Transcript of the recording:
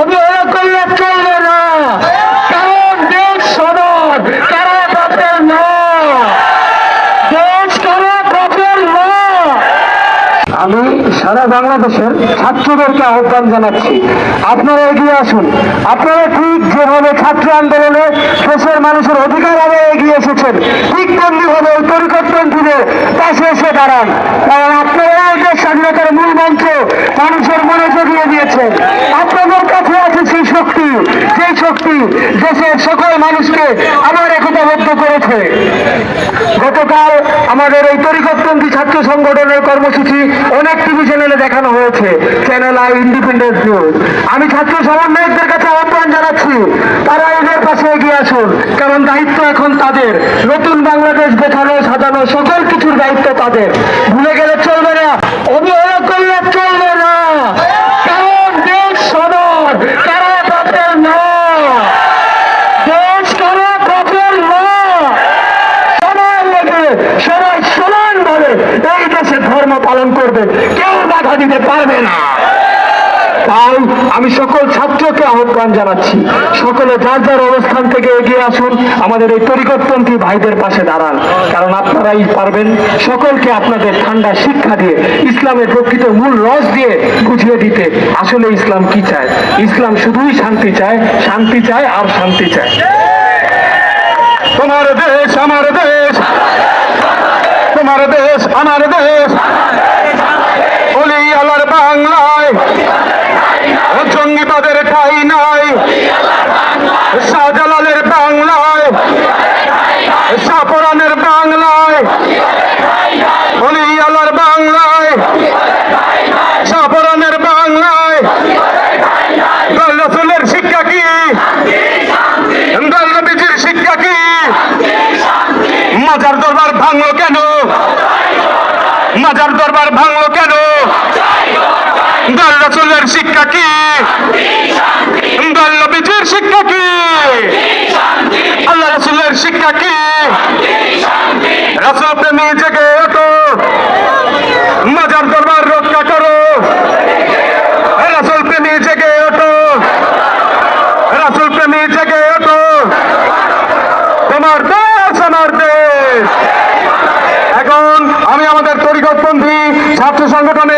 অবহেলা করলে চলবে না। কারণ দেশ সদর, কারা বাপের না দেশ কারা বাপের না আমি সারা বাংলাদেশের ছাত্রদেরকে আহ্বান জানাচ্ছি, আপনারা এগিয়ে আসুন। আপনারা ঠিক যেভাবে ছাত্র আন্দোলনে দেশের মানুষের অধিকার আদায় এগিয়ে এসেছেন, ঠিক তেমনিভাবে ওই পরিকল্পনটিদের পাশে এসে দাঁড়ান। কারণ আপনারা দেশের সকল মানুষকে আবার একতাবদ্ধ করেছে। গতকাল আমাদের এই তরিকতপন্থী ছাত্র সংগঠনের কর্মসূচি অনেক টিভি চ্যানেলে দেখানো হয়েছে চ্যানেল আই ইন্ডিপেন্ডেন্স নিউজ আমি ছাত্র সমন্বয়কদের কাছে আহ্বান জানাচ্ছি, তারা এদের পাশে এগিয়ে আসুন, কারণ দায়িত্ব এখন তাদের। নতুন বাংলাদেশ দেখানো, সাজানো সকল কিছুর দায়িত্ব তাদের। ভুলে গেলে চলবে না অবহেলা করলে চলবে না। কারণ দেশ সদর কারা বাপের না দেশ কারা বাপের না লেগে সবাই সমান ভাবে এই দেশে ধর্ম পালন করবে। কেউ বাধা দিতে পারবে না। তাই আমি সকল ছাত্রকে আহ্বান জানাচ্ছি। সকলে যার যার অবস্থান থেকে এগিয়ে আসুন, আমাদের এই পরিকল্পনটি ভাইদের পাশে দাঁড়ান। কারণ আপনারাই পারবেন সকলকে আপনাদের ঠান্ডা শিক্ষা দিয়ে, ইসলামের প্রকৃত মূল রস দিয়ে বুঝিয়ে দিতে। আসলে ইসলাম কি চায়? ইসলাম শুধুই শান্তি চায় শান্তি চায় আর শান্তি চায়। তোমার দেশ, আমার দেশ তোমার দেশ, আমার দেশ। অলি আলার বাংলায়। জঙ্গিবাদের ঠাই নাই। শাহজালালের বাংলায়। সাপরানের বাংলায়। অলি আলার বাংলায়। সাপরানের বাংলায়। রসুলের শিক্ষা কি? নবীজির শিক্ষা কি? মাজার দরবার ভাঙলো কেন? মাজার দরবার ভাঙলো কেন? দল রসুলের শিক্ষা কি? দল নবীজির শিক্ষা কি? আল্লাহ রসুলের শিক্ষা কি? রসুল প্রেমী জেগে ওঠো। মাজার দরবার রক্ষা করো। রসুল প্রেমী জেগে ওঠো। রসুল প্রেমী জেগে ওঠো। তোমার দেশ, আমার দেশ। এখন আমি আমাদের তরিকতপন্থী ছাত্র সংগঠনের